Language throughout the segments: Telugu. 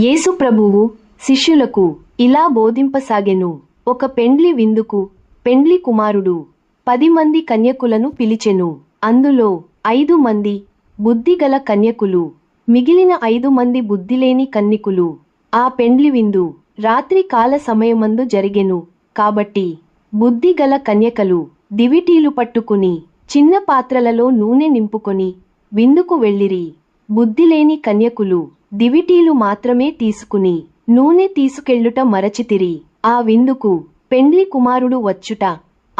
యేసు ప్రభువు శిష్యులకు ఇలా బోధింపసాగెను. ఒక పెండ్లి విందుకు పెండ్లి కుమారుడు పది మంది కన్యకులను పిలిచెను. అందులో ఐదు మంది బుద్ధిగల కన్యకులు మిగిలిన ఐదు మంది బుద్ధిలేని కన్నికులు ఆ పెండ్లి విందు రాత్రి కాల సమయమందు జరిగెను. కాబట్టి బుద్ధిగల కన్యకలు దివిటీలు పట్టుకుని చిన్న పాత్రలలో నూనె నింపుకొని విందుకు వెళ్ళిరి. బుద్ధిలేని కన్యకులు దివిటీలు మాత్రమే తీసుకుని నూనె తీసుకెళ్ళుట మరచితిరి. ఆ విందుకు పెండ్లి కుమారుడు వచ్చుట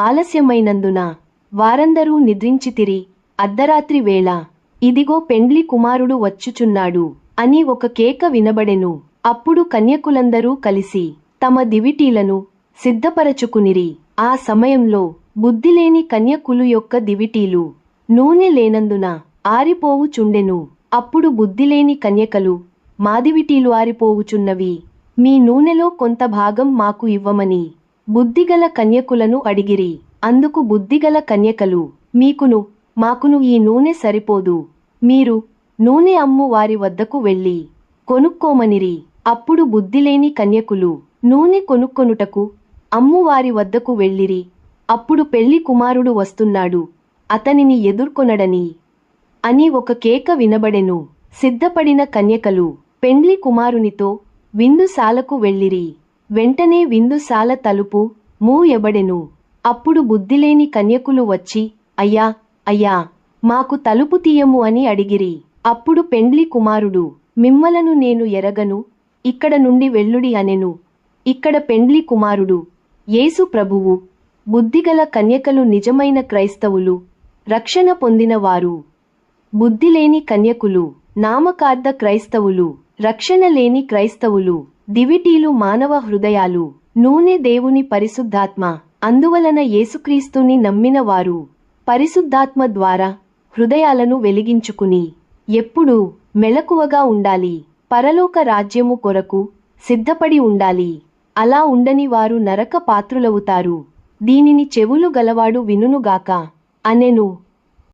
ఆలస్యమైనందున వారందరూ నిద్రించితిరి. అర్ధరాత్రి వేళ ఇదిగో పెండ్లి కుమారుడు వచ్చుచున్నాడు అని ఒక కేక వినబడెను. అప్పుడు కన్యకులందరూ కలిసి తమ దివిటీలను సిద్ధపరచుకునిరి. ఆ సమయంలో బుద్ధిలేని కన్యకులు యొక్క దివిటీలు నూనె లేనందున ఆరిపోవుచుండెను. అప్పుడు బుద్ధిలేని కన్యకలు మాదివిటీలు ఆరిపోవుచున్నవి. మీ నూనెలో కొంత భాగం మాకు ఇవ్వమని బుద్ధిగల కన్యకులను అడిగిరి. అందుకు బుద్ధిగల కన్యకలు మీకును మాకును ఈ నూనె సరిపోదు. మీరు నూనె అమ్ము వారి వద్దకు వెళ్ళి కొనుక్కోమనిరి. అప్పుడు బుద్ధిలేని కన్యకులు నూనె కొనుక్కొనుటకు అమ్ము వారి వద్దకు వెళ్ళిరి. అప్పుడు పెళ్ళి కుమారుడు వస్తున్నాడు. అతనిని ఎదుర్కొనడని అని ఒక కేక వినబడెను. సిద్ధపడిన కన్యకలు పెండ్లి కుమారునితో విందుశాలకు వెళ్ళిరి. వెంటనే విందుశాల తలుపు మూయబడెను. అప్పుడు బుద్ధిలేని కన్యకులు వచ్చి అయ్యా అయ్యా మాకు తలుపు తీయము అని అడిగిరి. అప్పుడు పెండ్లి కుమారుడు మిమ్మలను నేను ఎరగను ఇక్కడ నుండి వెళ్ళుడి అనెను. ఇక్కడ పెండ్లి కుమారుడు యేసు ప్రభువు బుద్ధిగల కన్యకలు నిజమైన క్రైస్తవులు రక్షణ పొందినవారు. బుద్ధిలేని కన్యకులు నామకార్థ క్రైస్తవులు రక్షణ లేని క్రైస్తవులు దివిటీలు మానవ హృదయాలు నూనె దేవుని పరిశుద్ధాత్మ అందువలన యేసుక్రీస్తుని నమ్మిన వారు పరిశుద్ధాత్మ ద్వారా హృదయాలను వెలిగించుకుని ఎప్పుడూ మెలకువగా ఉండాలి పరలోక రాజ్యము కొరకు సిద్ధపడి ఉండాలి అలా ఉండని వారు నరక పాత్రులవుతారు. దీనిని చెవులు గలవాడు వినునుగాక అనెను